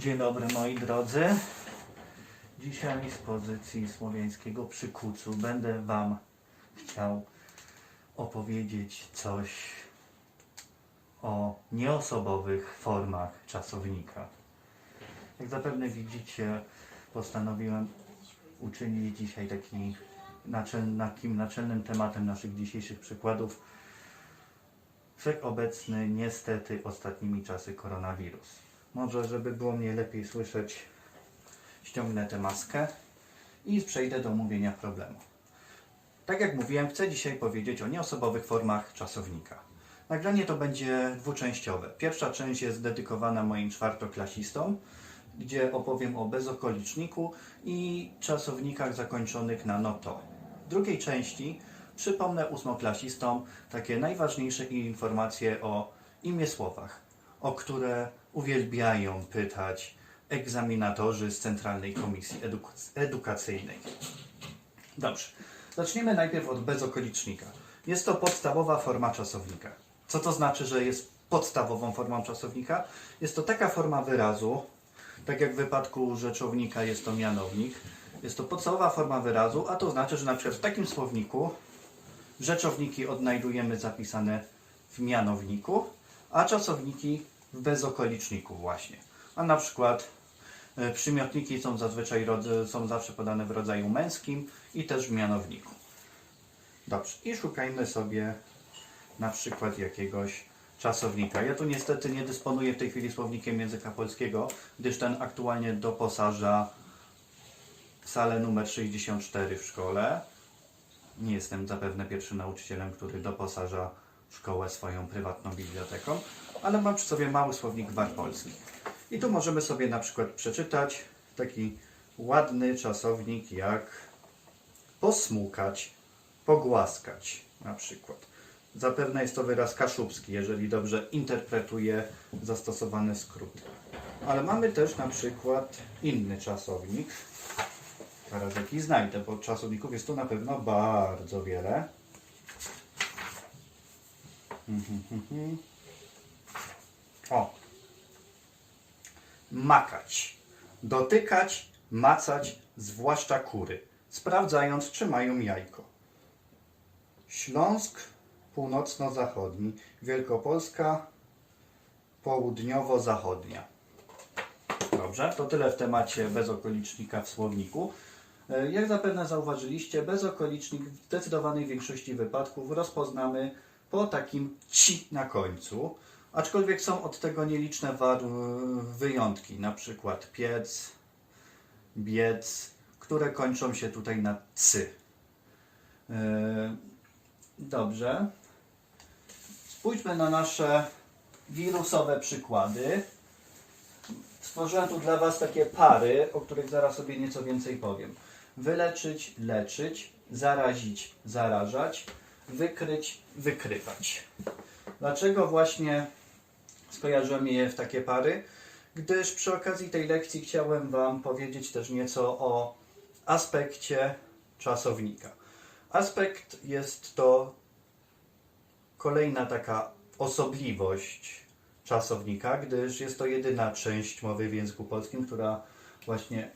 Dzień dobry moi drodzy. Dzisiaj z pozycji słowiańskiego przy kucu będę Wam chciał opowiedzieć coś o nieosobowych formach czasownika. Jak zapewne widzicie, postanowiłem uczynić dzisiaj taki naczel, takim naczelnym tematem naszych dzisiejszych przykładów wszechobecny niestety ostatnimi czasy koronawirus. Może, żeby było mnie lepiej słyszeć, ściągnę tę maskę i przejdę do omówienia problemu. Tak jak mówiłem, chcę dzisiaj powiedzieć o nieosobowych formach czasownika. Nagranie to będzie dwuczęściowe. Pierwsza część jest dedykowana moim czwartoklasistom, gdzie opowiem o bezokoliczniku i czasownikach zakończonych na noto. W drugiej części przypomnę ósmoklasistom takie najważniejsze informacje o imię słowach, o które uwielbiają pytać egzaminatorzy z Centralnej Komisji Eduk- Edukacyjnej. Dobrze, zaczniemy najpierw od bezokolicznika. Jest to podstawowa forma czasownika. Co to znaczy, że jest podstawową formą czasownika? Jest to taka forma wyrazu, tak jak w wypadku rzeczownika jest to mianownik. Jest to podstawowa forma wyrazu, a to znaczy, że na przykład w takim słowniku rzeczowniki odnajdujemy zapisane w mianowniku, a czasowniki w bezokoliczniku właśnie. A na przykład e, przymiotniki są zazwyczaj są zawsze podane w rodzaju męskim i też w mianowniku. Dobrze, i szukajmy sobie na przykład jakiegoś czasownika. Ja tu niestety nie dysponuję w tej chwili słownikiem języka polskiego, gdyż ten aktualnie doposaża salę numer 64 w szkole. Nie jestem zapewne pierwszym nauczycielem, który doposaża szkołę swoją prywatną biblioteką, ale mam przy sobie mały słownik war polski. I tu możemy sobie na przykład przeczytać taki ładny czasownik jak posmukać, pogłaskać na przykład. Zapewne jest to wyraz kaszubski, jeżeli dobrze interpretuję zastosowane skróty. Ale mamy też na przykład inny czasownik. Teraz jaki znajdę, bo czasowników jest tu na pewno bardzo wiele. O. Makać. Dotykać, macać, zwłaszcza kury, sprawdzając, czy mają jajko. Śląsk północno-zachodni, Wielkopolska południowo-zachodnia. Dobrze, to tyle w temacie bezokolicznika w słowniku. E, Jak zapewne zauważyliście, bezokolicznik w zdecydowanej większości wypadków rozpoznamy po takim ci na końcu, aczkolwiek są od tego nieliczne wyjątki, na przykład piec, biec, które kończą się tutaj na cy. E, Dobrze. Spójrzmy na nasze wirusowe przykłady. Stworzyłem tu dla Was takie pary, o których zaraz sobie nieco więcej powiem. Wyleczyć, leczyć, zarazić, zarażać, wykryć, wykrywać. Dlaczego właśnie skojarzyłem je w takie pary? Gdyż przy okazji tej lekcji chciałem Wam powiedzieć też nieco o aspekcie czasownika. Aspekt jest to kolejna taka osobliwość czasownika, gdyż jest to jedyna część mowy w języku polskim, która właśnie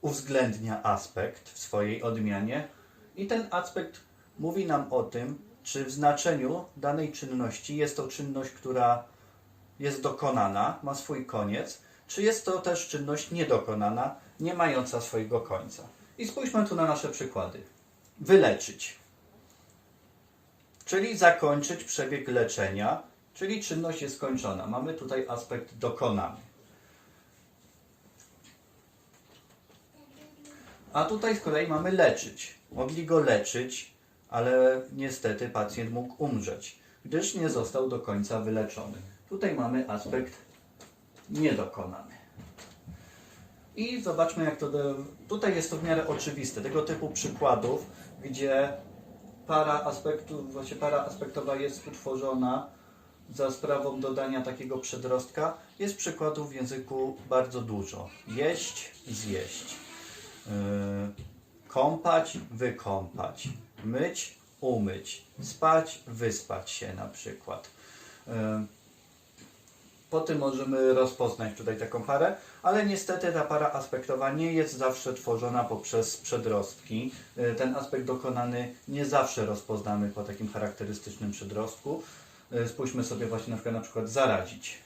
uwzględnia aspekt w swojej odmianie i ten aspekt mówi nam o tym, czy w znaczeniu danej czynności jest to czynność, która jest dokonana, ma swój koniec, czy jest to też czynność niedokonana, nie mająca swojego końca. I spójrzmy tu na nasze przykłady. Wyleczyć, czyli zakończyć przebieg leczenia, czyli czynność jest skończona. Mamy tutaj aspekt dokonany. A tutaj z kolei mamy leczyć. Mogli go leczyć, ale niestety pacjent mógł umrzeć, gdyż nie został do końca wyleczony. Tutaj mamy aspekt niedokonany. I zobaczmy, jak to. Do... Tutaj jest to w miarę oczywiste. Tego typu przykładów, gdzie para aspektów, właśnie para aspektowa jest utworzona za sprawą dodania takiego przedrostka, jest przykładów w języku bardzo dużo. Jeść, zjeść. Yy, kąpać, wykąpać. Myć, umyć. Spać, wyspać się na przykład. Yy, Po tym możemy rozpoznać tutaj taką parę, ale niestety ta para aspektowa nie jest zawsze tworzona poprzez przedrostki. Y, Ten aspekt dokonany nie zawsze rozpoznamy po takim charakterystycznym przedrostku. Y, Spójrzmy sobie właśnie na przykład, na przykład zarazić.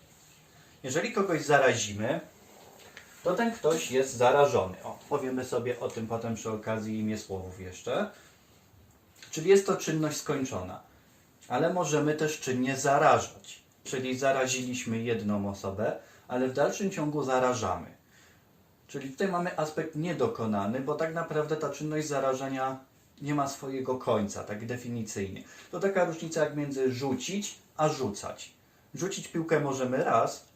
Jeżeli kogoś zarazimy, to ten ktoś jest zarażony. O, powiemy sobie o tym potem przy okazji imię słowów jeszcze. Czyli jest to czynność skończona. Ale możemy też czynnie zarażać. Czyli zaraziliśmy jedną osobę, ale w dalszym ciągu zarażamy. Czyli tutaj mamy aspekt niedokonany, bo tak naprawdę ta czynność zarażania nie ma swojego końca, tak definicyjnie. To taka różnica jak między rzucić a rzucać. Rzucić piłkę możemy raz,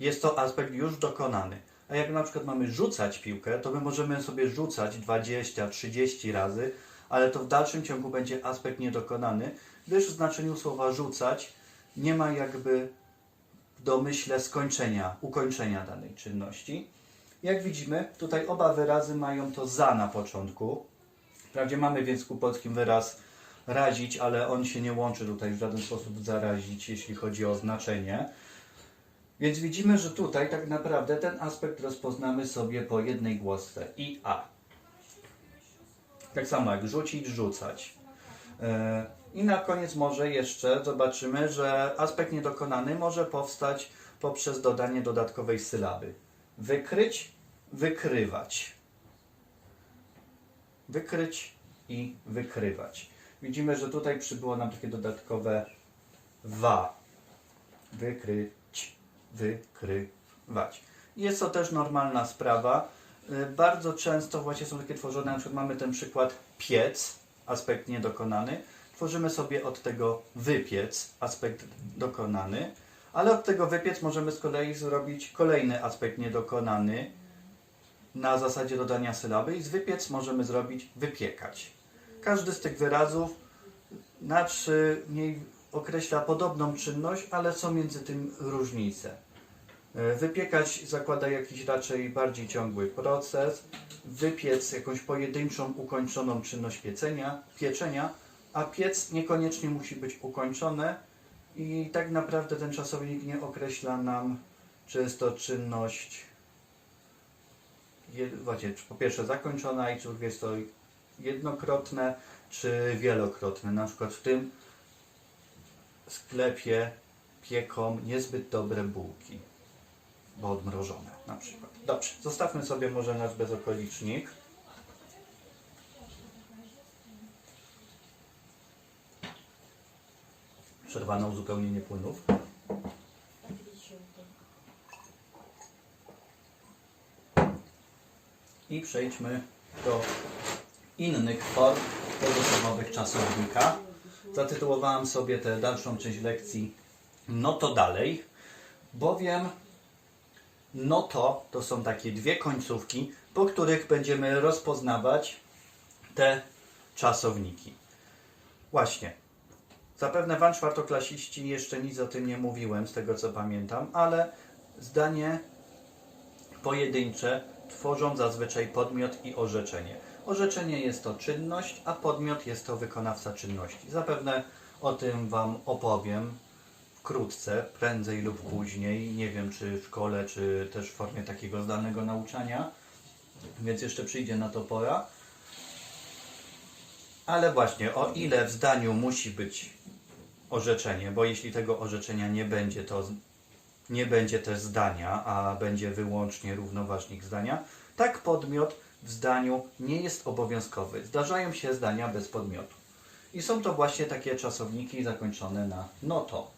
jest to aspekt już dokonany. A jak na przykład mamy rzucać piłkę, to my możemy sobie rzucać 20, 30 razy, ale to w dalszym ciągu będzie aspekt niedokonany, gdyż w znaczeniu słowa rzucać nie ma jakby w domyśle skończenia, ukończenia danej czynności. Jak widzimy, tutaj oba wyrazy mają to za na początku. Wprawdzie mamy w języku polskim wyraz razić, ale on się nie łączy tutaj w żaden sposób zarazić, jeśli chodzi o znaczenie. Więc widzimy, że tutaj tak naprawdę ten aspekt rozpoznamy sobie po jednej głosce i a. Tak samo jak rzucić, rzucać. E, I na koniec może jeszcze zobaczymy, że aspekt niedokonany może powstać poprzez dodanie dodatkowej sylaby. Wykryć, wykrywać. Wykryć i wykrywać. Widzimy, że tutaj przybyło nam takie dodatkowe wa. Wykryć, wykrywać. Jest to też normalna sprawa. Y, Bardzo często właśnie są takie tworzone, na przykład mamy ten przykład piec, aspekt niedokonany. Tworzymy sobie od tego wypiec, aspekt dokonany, ale od tego wypiec możemy z kolei zrobić kolejny aspekt niedokonany na zasadzie dodania sylaby i z wypiec możemy zrobić wypiekać. Każdy z tych wyrazów znaczy mniej określa podobną czynność, ale są między tym różnice. E, Wypiekać zakłada jakiś raczej bardziej ciągły proces, wypiec jakąś pojedynczą, ukończoną czynność piecenia, pieczenia, a piec niekoniecznie musi być ukończone i tak naprawdę ten czasownik nie określa nam, czy jest to czynność właśnie, po pierwsze zakończona i czy jest to jednokrotne, czy wielokrotne. Na przykład w tym sklepie pieką niezbyt dobre bułki, bo odmrożone na przykład. Dobrze, zostawmy sobie może nasz bezokolicznik. Przerwane uzupełnienie płynów. I przejdźmy do innych form pozostawowych czasownika. Zatytułowałem sobie tę dalszą część lekcji No to dalej, bowiem no to to są takie dwie końcówki, po których będziemy rozpoznawać te czasowniki. Właśnie. Zapewne Wam czwartoklasiści jeszcze nic o tym nie mówiłem, z tego co pamiętam, ale zdanie pojedyncze tworzą zazwyczaj podmiot i orzeczenie. Orzeczenie jest to czynność, a podmiot jest to wykonawca czynności. Zapewne o tym Wam opowiem wkrótce, prędzej lub później. Nie wiem, czy w szkole, czy też w formie takiego zdalnego nauczania, więc jeszcze przyjdzie na to pora. Ale właśnie, o ile w zdaniu musi być orzeczenie, bo jeśli tego orzeczenia nie będzie, to nie będzie też zdania, a będzie wyłącznie równoważnik zdania, tak podmiot w zdaniu nie jest obowiązkowy. Zdarzają się zdania bez podmiotu. I są to właśnie takie czasowniki zakończone na noto.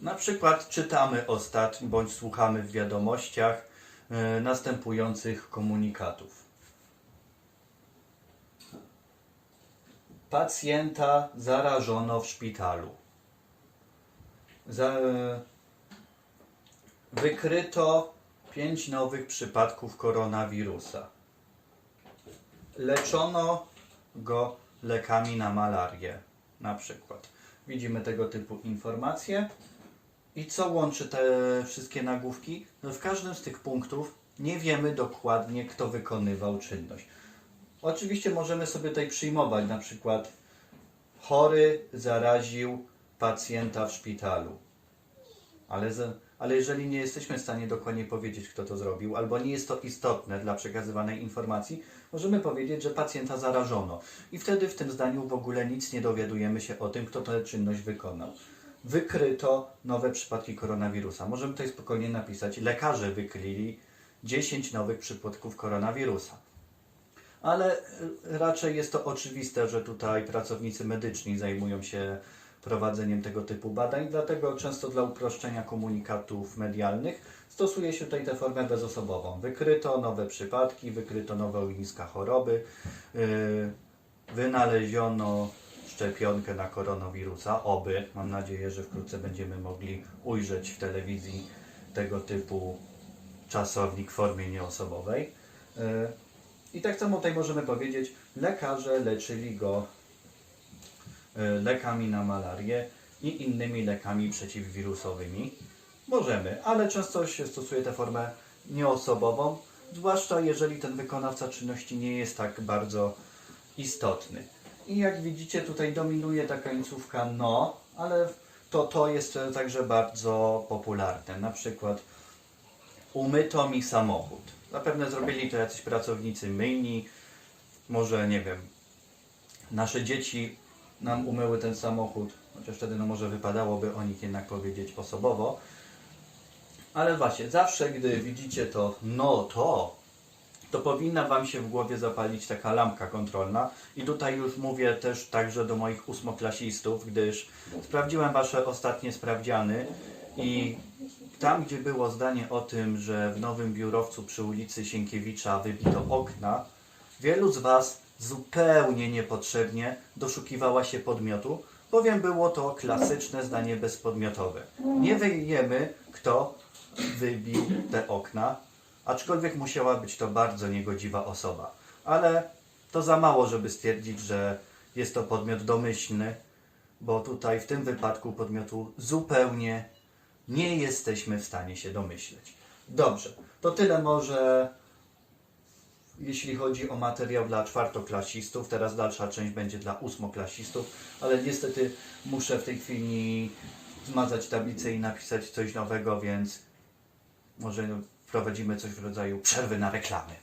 Na przykład czytamy ostatnio bądź słuchamy w wiadomościach e, następujących komunikatów. Pacjenta zarażono w szpitalu. E, wykryto pięć nowych przypadków koronawirusa. Leczono go lekami na malarię, na przykład. Widzimy tego typu informacje. I co łączy te wszystkie nagłówki? No w każdym z tych punktów nie wiemy dokładnie, kto wykonywał czynność. Oczywiście możemy sobie tutaj przyjmować na przykład chory zaraził pacjenta w szpitalu. Ale, ale jeżeli nie jesteśmy w stanie dokładnie powiedzieć, kto to zrobił, albo nie jest to istotne dla przekazywanej informacji, możemy powiedzieć, że pacjenta zarażono. I wtedy w tym zdaniu w ogóle nic nie dowiadujemy się o tym, kto tę czynność wykonał. Wykryto nowe przypadki koronawirusa. Możemy tutaj spokojnie napisać, lekarze wykryli 10 nowych przypadków koronawirusa. Ale y, raczej jest to oczywiste, że tutaj pracownicy medyczni zajmują się prowadzeniem tego typu badań, dlatego często dla uproszczenia komunikatów medialnych stosuje się tutaj tę formę bezosobową. Wykryto nowe przypadki, wykryto nowe ogniska choroby, yy, wynaleziono szczepionkę na koronawirusa, oby, mam nadzieję, że wkrótce będziemy mogli ujrzeć w telewizji tego typu czasownik w formie nieosobowej. Yy, I tak samo tutaj możemy powiedzieć, lekarze leczyli go y, lekami na malarię i innymi lekami przeciwwirusowymi. Możemy, ale często się stosuje tę formę nieosobową, zwłaszcza jeżeli ten wykonawca czynności nie jest tak bardzo istotny. I jak widzicie, tutaj dominuje ta końcówka no, ale to to jest także bardzo popularne. Na przykład umyto mi samochód. Zapewne zrobili to jacyś pracownicy myjni, może nie wiem, nasze dzieci nam umyły ten samochód, chociaż wtedy no może wypadałoby o nich jednak powiedzieć osobowo. Ale właśnie, zawsze gdy widzicie to no to, to powinna Wam się w głowie zapalić taka lampka kontrolna. I tutaj już mówię też także do moich ósmoklasistów, gdyż sprawdziłem Wasze ostatnie sprawdziany i tam, gdzie było zdanie o tym, że w nowym biurowcu przy ulicy Sienkiewicza wybito okna, wielu z Was zupełnie niepotrzebnie doszukiwała się podmiotu, bowiem było to klasyczne zdanie bezpodmiotowe. Nie wiemy, kto wybił te okna, aczkolwiek musiała być to bardzo niegodziwa osoba. Ale to za mało, żeby stwierdzić, że jest to podmiot domyślny, bo tutaj w tym wypadku podmiotu zupełnie nie jesteśmy w stanie się domyśleć. Dobrze, to tyle może jeśli chodzi o materiał dla czwartoklasistów. Teraz dalsza część będzie dla ósmoklasistów, ale niestety muszę w tej chwili zmazać tablicę i napisać coś nowego, więc może wprowadzimy coś w rodzaju przerwy na reklamy.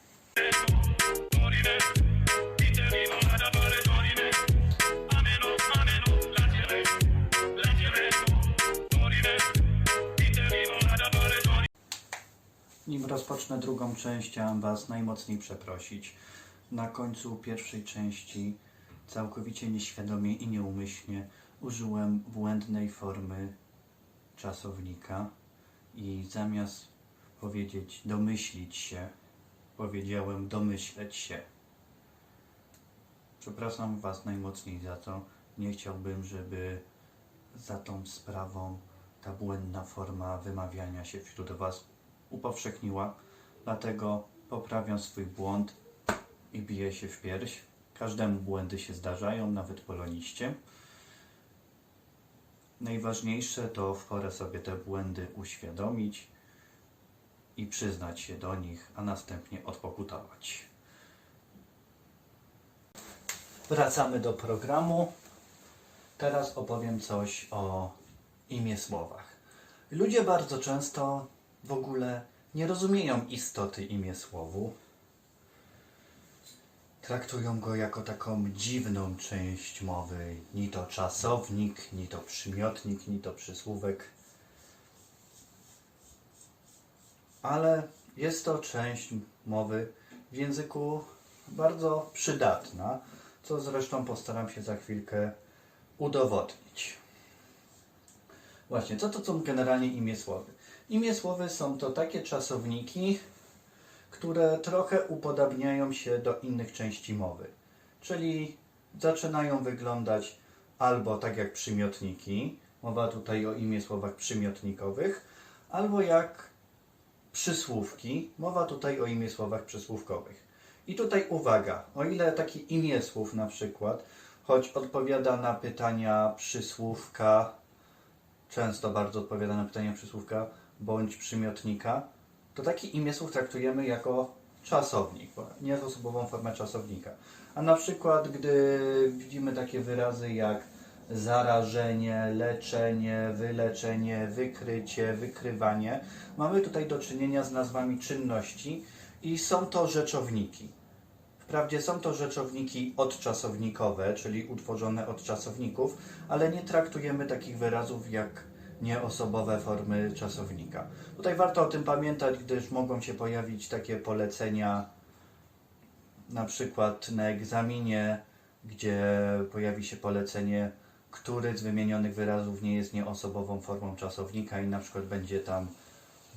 Nim rozpocznę drugą część, chciałem Was najmocniej przeprosić. Na końcu pierwszej części całkowicie nieświadomie i nieumyślnie użyłem błędnej formy czasownika i zamiast powiedzieć domyślić się, powiedziałem domyśleć się. Przepraszam Was najmocniej za to. Nie chciałbym, żeby za tą sprawą ta błędna forma wymawiania się wśród Was upowszechniła. Dlatego poprawiam swój błąd i biję się w pierś. Każdemu błędy się zdarzają, nawet poloniście. Najważniejsze to w porę sobie te błędy uświadomić i przyznać się do nich, a następnie odpokutować. Wracamy do programu. Teraz opowiem coś o imię słowach. Ludzie bardzo często w ogóle nie rozumieją istoty imię słowu. Traktują go jako taką dziwną część mowy. Ni to czasownik, ni to przymiotnik, ni to przysłówek. Ale jest to część mowy w języku bardzo przydatna, co zresztą postaram się za chwilkę udowodnić. Właśnie, co to są generalnie imię słowy? Imię słowy są to takie czasowniki, które trochę upodabniają się do innych części mowy. Czyli zaczynają wyglądać albo tak jak przymiotniki, mowa tutaj o imię słowach przymiotnikowych, albo jak przysłówki, mowa tutaj o imię słowach przysłówkowych. I tutaj uwaga, o ile taki imię słów na przykład, choć odpowiada na pytania przysłówka, często bardzo odpowiada na pytania przysłówka bądź przymiotnika, to taki imię słów traktujemy jako czasownik, nie osobową formę czasownika. A na przykład, gdy widzimy takie wyrazy jak zarażenie, leczenie, wyleczenie, wykrycie, wykrywanie. Mamy tutaj do czynienia z nazwami czynności i są to rzeczowniki. Wprawdzie są to rzeczowniki odczasownikowe, czyli utworzone od czasowników, ale nie traktujemy takich wyrazów jak nieosobowe formy czasownika. Tutaj warto o tym pamiętać, gdyż mogą się pojawić takie polecenia, na przykład na egzaminie, gdzie pojawi się polecenie, który z wymienionych wyrazów nie jest nieosobową formą czasownika i na przykład będzie tam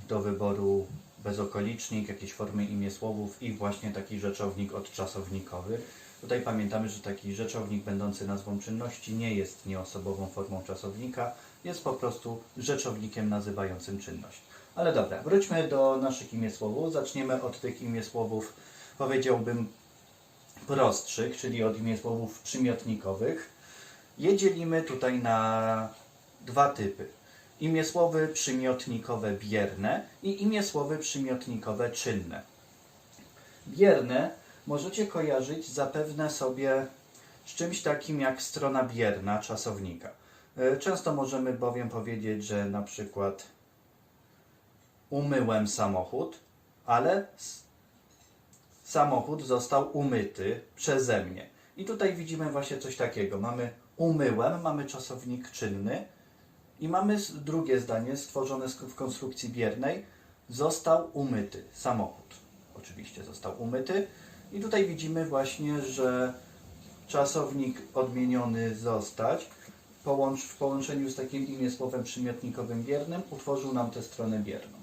do wyboru bezokolicznik, jakieś formy imię słowów i właśnie taki rzeczownik odczasownikowy. Tutaj pamiętamy, że taki rzeczownik będący nazwą czynności nie jest nieosobową formą czasownika, jest po prostu rzeczownikiem nazywającym czynność. Ale dobra, wróćmy do naszych imiesłowów. Zaczniemy od tych imiesłowów, powiedziałbym, prostszych, czyli od imiesłowów przymiotnikowych. Je dzielimy tutaj na dwa typy. Imiesłowy przymiotnikowe bierne i imiesłowy przymiotnikowe czynne. Bierne możecie kojarzyć zapewne sobie z czymś takim jak strona bierna czasownika. E, Często możemy bowiem powiedzieć, że na przykład umyłem samochód, ale samochód został umyty przeze mnie. I tutaj widzimy właśnie coś takiego. Mamy umyłem, mamy czasownik czynny i mamy drugie zdanie stworzone w konstrukcji biernej. Został umyty samochód. Oczywiście został umyty. I tutaj widzimy właśnie, że czasownik odmieniony zostać połącz, w połączeniu z takim imiesłowem przymiotnikowym biernym utworzył nam tę stronę bierną.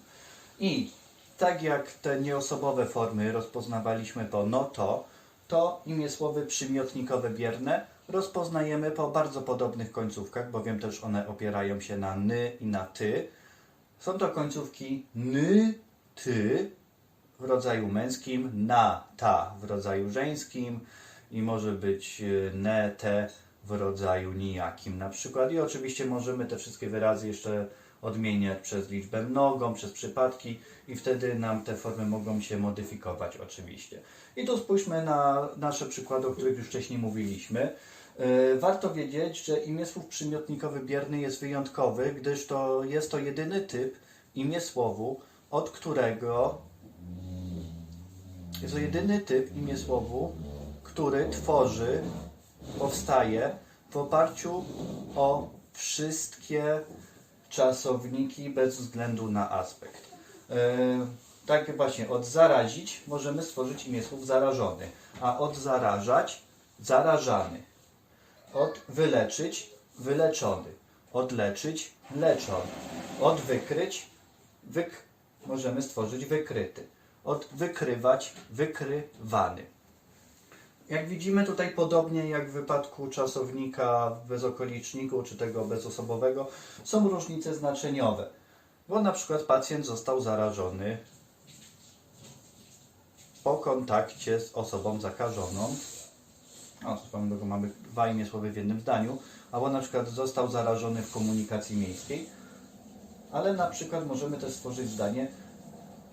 I tak jak te nieosobowe formy rozpoznawaliśmy po no to, to imiesłowy przymiotnikowe bierne rozpoznajemy po bardzo podobnych końcówkach, bowiem też one opierają się na ny i na ty. Są to końcówki ny, ty w rodzaju męskim, na, ta w rodzaju żeńskim i może być e, ne, te w rodzaju nijakim na przykład. I oczywiście możemy te wszystkie wyrazy jeszcze odmieniać przez liczbę mnogą, przez przypadki i wtedy nam te formy mogą się modyfikować oczywiście. I tu spójrzmy na nasze przykłady, o których już wcześniej mówiliśmy. Yy, Warto wiedzieć, że imiesłów przymiotnikowy bierny jest wyjątkowy, gdyż to jest to jedyny typ imiesłowu, od którego jest to jedyny typ imiesłowu, który tworzy, powstaje w oparciu o wszystkie czasowniki bez względu na aspekt. Yy, tak właśnie, od zarazić możemy stworzyć imiesłów zarażony, a od zarażać zarażany. Od wyleczyć wyleczony. Od leczyć leczony. Od wykryć wyk możemy stworzyć wykryty. Od wykrywać wykrywany. Jak widzimy tutaj podobnie jak w wypadku czasownika w bezokoliczniku czy tego bezosobowego są różnice znaczeniowe. Bo na przykład pacjent został zarażony po kontakcie z osobą zakażoną. O, swoją drogą mamy dwa imiesłowy w jednym zdaniu. Albo na przykład został zarażony w komunikacji miejskiej. Ale na przykład możemy też stworzyć zdanie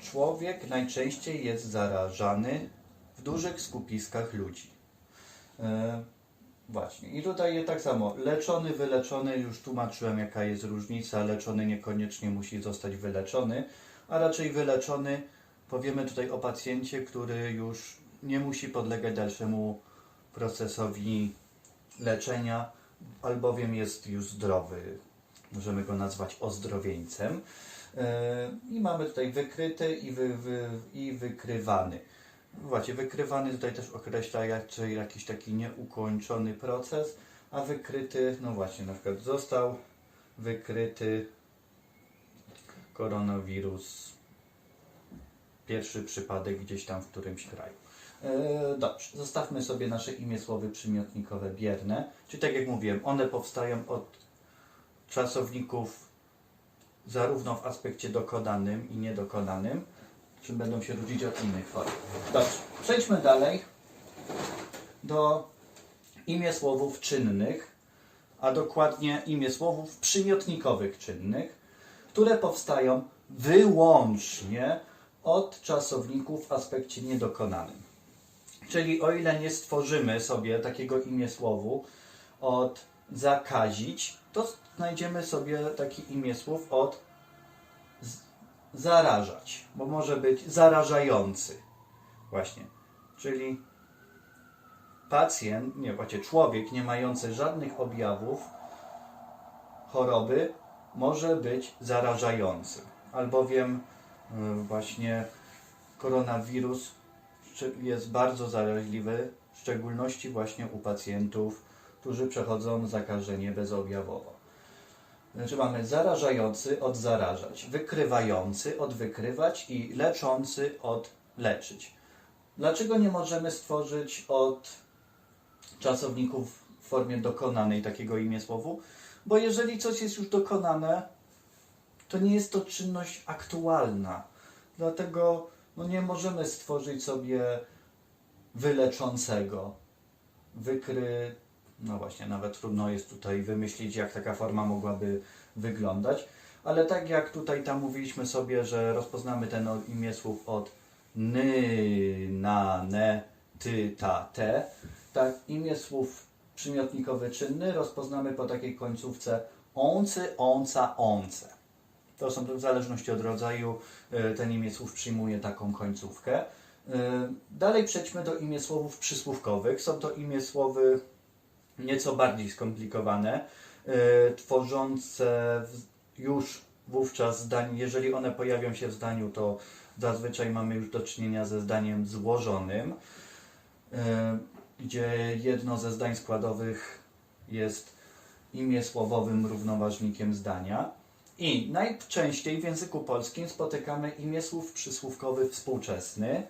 Człowiek najczęściej jest zarażany w dużych skupiskach ludzi. E, właśnie. I tutaj tak samo. Leczony, wyleczony, już tłumaczyłem jaka jest różnica. Leczony niekoniecznie musi zostać wyleczony, a raczej wyleczony powiemy tutaj o pacjencie, który już nie musi podlegać dalszemu procesowi leczenia, albowiem jest już zdrowy. Możemy go nazwać ozdrowieńcem. E, I mamy tutaj wykryty i, wy, wy, i wykrywany. Właśnie, wykrywany tutaj też określa raczej jakiś taki nieukończony proces, a wykryty, no właśnie, na przykład został wykryty koronawirus, pierwszy przypadek gdzieś tam w którymś kraju. E, Dobrze, zostawmy sobie nasze imiesłowy przymiotnikowe bierne, czyli tak jak mówiłem, one powstają od czasowników zarówno w aspekcie dokonanym i niedokonanym, czym będą się różnić od innych form. Dobrze, przejdźmy dalej do imiesłowów czynnych, a dokładnie imiesłowów przymiotnikowych czynnych, które powstają wyłącznie od czasowników w aspekcie niedokonanym. Czyli o ile nie stworzymy sobie takiego imiesłowu od zakazić, to znajdziemy sobie taki imię słów od zarażać, bo może być zarażający. Właśnie. Czyli pacjent, nie, właśnie człowiek nie mający żadnych objawów choroby może być zarażający. Albowiem y, właśnie koronawirus jest bardzo zaraźliwy, w szczególności właśnie u pacjentów, którzy przechodzą zakażenie bezobjawowo. Znaczy mamy zarażający od zarażać, wykrywający od wykrywać i leczący od leczyć. Dlaczego nie możemy stworzyć od czasowników w formie dokonanej takiego imię słowu? Bo jeżeli coś jest już dokonane, to nie jest to czynność aktualna. Dlatego no nie możemy stworzyć sobie wyleczącego, wykry. No właśnie, nawet trudno jest tutaj wymyślić, jak taka forma mogłaby wyglądać. Ale tak jak tutaj tam mówiliśmy sobie, że rozpoznamy ten o- imię słów od ny, na, ne, ty, ta, te, tak imię słów przymiotnikowy czynny rozpoznamy po takiej końcówce oncy, onca, once. To są w zależności od rodzaju, y, ten imię słów przyjmuje taką końcówkę. Y, Dalej przejdźmy do imię słowów przysłówkowych. Są to imię słowy nieco bardziej skomplikowane, y, tworzące już wówczas zdań, jeżeli one pojawią się w zdaniu, to zazwyczaj mamy już do czynienia ze zdaniem złożonym, gdzie jedno ze zdań składowych jest imię słowowym równoważnikiem zdania. I najczęściej w języku polskim spotykamy imię słów przysłówkowy współczesny,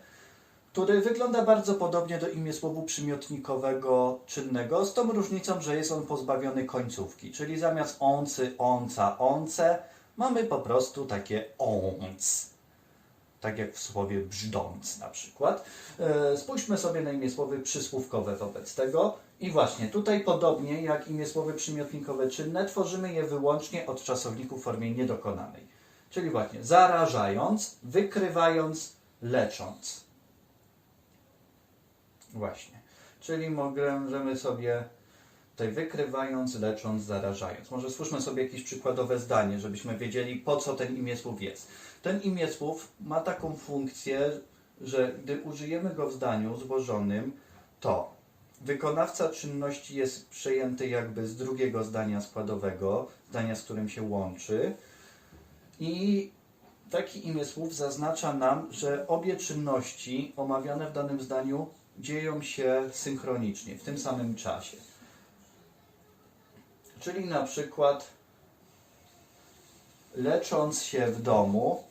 który wygląda bardzo podobnie do imię słowu przymiotnikowego czynnego, z tą różnicą, że jest on pozbawiony końcówki, czyli zamiast oncy, onca, once mamy po prostu takie onc. Tak jak w słowie brzdąc na przykład. E, Spójrzmy sobie na imię słowy przysłówkowe wobec tego. I właśnie tutaj podobnie jak imię słowy przymiotnikowe czynne, tworzymy je wyłącznie od czasowników w formie niedokonanej. Czyli właśnie zarażając, wykrywając, lecząc. Właśnie. Czyli możemy sobie tutaj wykrywając, lecząc, zarażając. Może stwórzmy sobie jakieś przykładowe zdanie, żebyśmy wiedzieli, po co ten imię słów jest. Ten imię słów ma taką funkcję, że gdy użyjemy go w zdaniu złożonym, to wykonawca czynności jest przejęty jakby z drugiego zdania składowego, zdania, z którym się łączy. I taki imię słów zaznacza nam, że obie czynności omawiane w danym zdaniu dzieją się synchronicznie, w tym samym czasie. Czyli na przykład lecząc się w domu,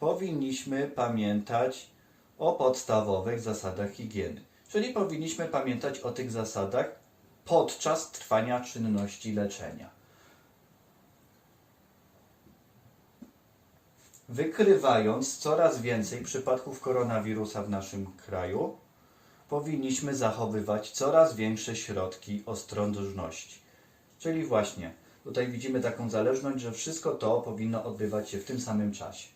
powinniśmy pamiętać o podstawowych zasadach higieny. Czyli powinniśmy pamiętać o tych zasadach podczas trwania czynności leczenia. Wykrywając coraz więcej przypadków koronawirusa w naszym kraju, powinniśmy zachowywać coraz większe środki ostrożności. Czyli właśnie tutaj widzimy taką zależność, że wszystko to powinno odbywać się w tym samym czasie.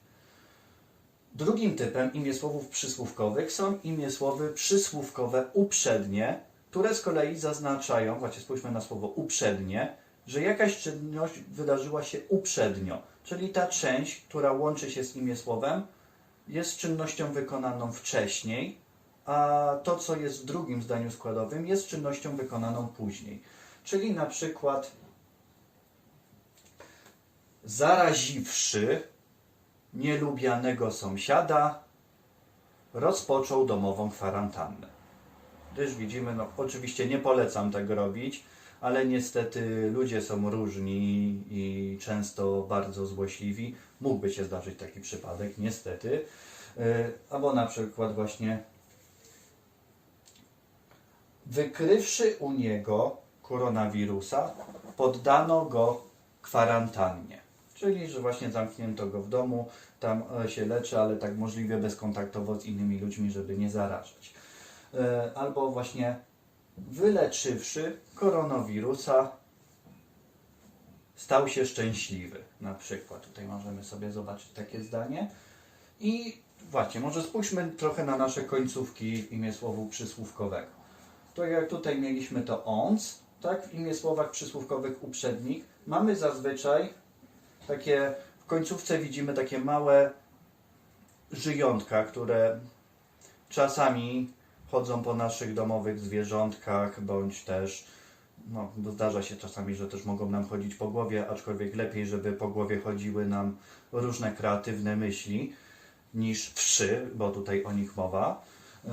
Drugim typem imię słowów przysłówkowych są imię słowy przysłówkowe uprzednie, które z kolei zaznaczają, właśnie spójrzmy na słowo uprzednie, że jakaś czynność wydarzyła się uprzednio, czyli ta część, która łączy się z imię słowem, jest czynnością wykonaną wcześniej, a to, co jest w drugim zdaniu składowym, jest czynnością wykonaną później. Czyli na przykład zaraziwszy nielubianego sąsiada, rozpoczął domową kwarantannę. Gdyż widzimy, no oczywiście nie polecam tego robić, ale niestety ludzie są różni i często bardzo złośliwi. Mógłby się zdarzyć taki przypadek, niestety. Yy, Albo na przykład właśnie wykrywszy u niego koronawirusa, poddano go kwarantannie. Czyli, że właśnie zamknięto go w domu, tam e, się leczy, ale tak możliwie bezkontaktowo z innymi ludźmi, żeby nie zarażać. E, Albo właśnie wyleczywszy koronawirusa, stał się szczęśliwy. Na przykład tutaj możemy sobie zobaczyć takie zdanie. I właśnie, może spójrzmy trochę na nasze końcówki imię słowu przysłówkowego. To jak tutaj mieliśmy to ons, tak, w imię słowach przysłówkowych uprzednich, mamy zazwyczaj takie, w końcówce widzimy takie małe żyjątka, które czasami chodzą po naszych domowych zwierzątkach, bądź też no, zdarza się czasami, że też mogą nam chodzić po głowie, aczkolwiek lepiej, żeby po głowie chodziły nam różne kreatywne myśli niż wszy, bo tutaj o nich mowa. Yy,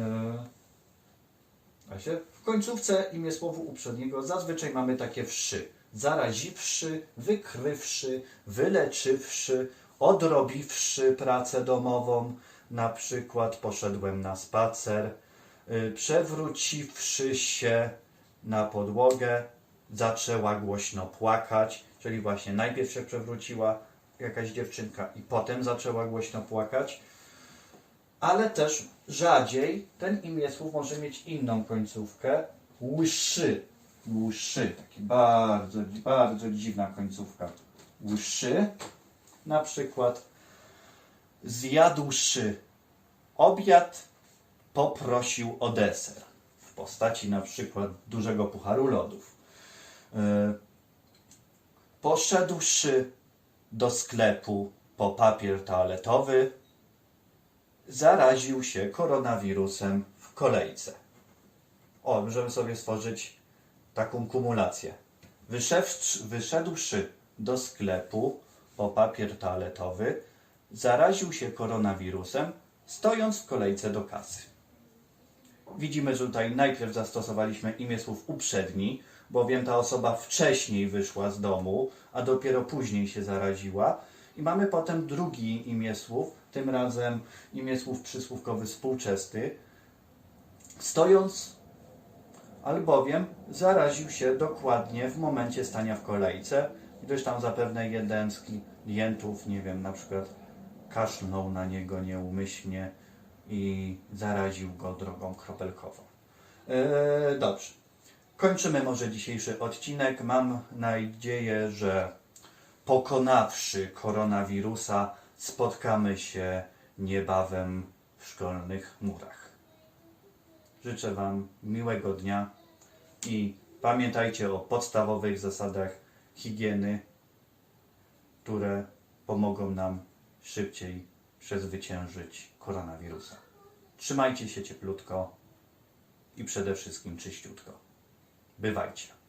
a się w końcówce imię słowu uprzedniego zazwyczaj mamy takie wszy. Zaraziwszy, wykrywszy, wyleczywszy, odrobiwszy pracę domową, na przykład poszedłem na spacer, yy, przewróciwszy się na podłogę, zaczęła głośno płakać, czyli właśnie najpierw się przewróciła jakaś dziewczynka i potem zaczęła głośno płakać, ale też rzadziej ten imię słów może mieć inną końcówkę, łyszy, łyszy, taki bardzo, bardzo dziwna końcówka, łyszy, na przykład zjadłszy obiad, poprosił o deser. W postaci na przykład dużego pucharu lodów. Yy, Poszedłszy do sklepu po papier toaletowy, zaraził się koronawirusem w kolejce. O, możemy sobie stworzyć taką kumulację. Wyszedłszy, do sklepu po papier toaletowy, zaraził się koronawirusem, stojąc w kolejce do kasy. Widzimy, że tutaj najpierw zastosowaliśmy imię słów uprzedni, bowiem ta osoba wcześniej wyszła z domu, a dopiero później się zaraziła. I mamy potem drugi imię słów, tym razem imię słów przysłówkowy współczesny. Stojąc, albowiem zaraził się dokładnie w momencie stania w kolejce, gdyż tam zapewne jeden z klientów, nie wiem, na przykład kaszlnął na niego nieumyślnie i zaraził go drogą kropelkową. Eee, dobrze. Kończymy może dzisiejszy odcinek. Mam nadzieję, że pokonawszy koronawirusa, spotkamy się niebawem w szkolnych murach. Życzę Wam miłego dnia i pamiętajcie o podstawowych zasadach higieny, które pomogą nam szybciej przezwyciężyć koronawirusa. Trzymajcie się cieplutko i przede wszystkim czyściutko. Bywajcie.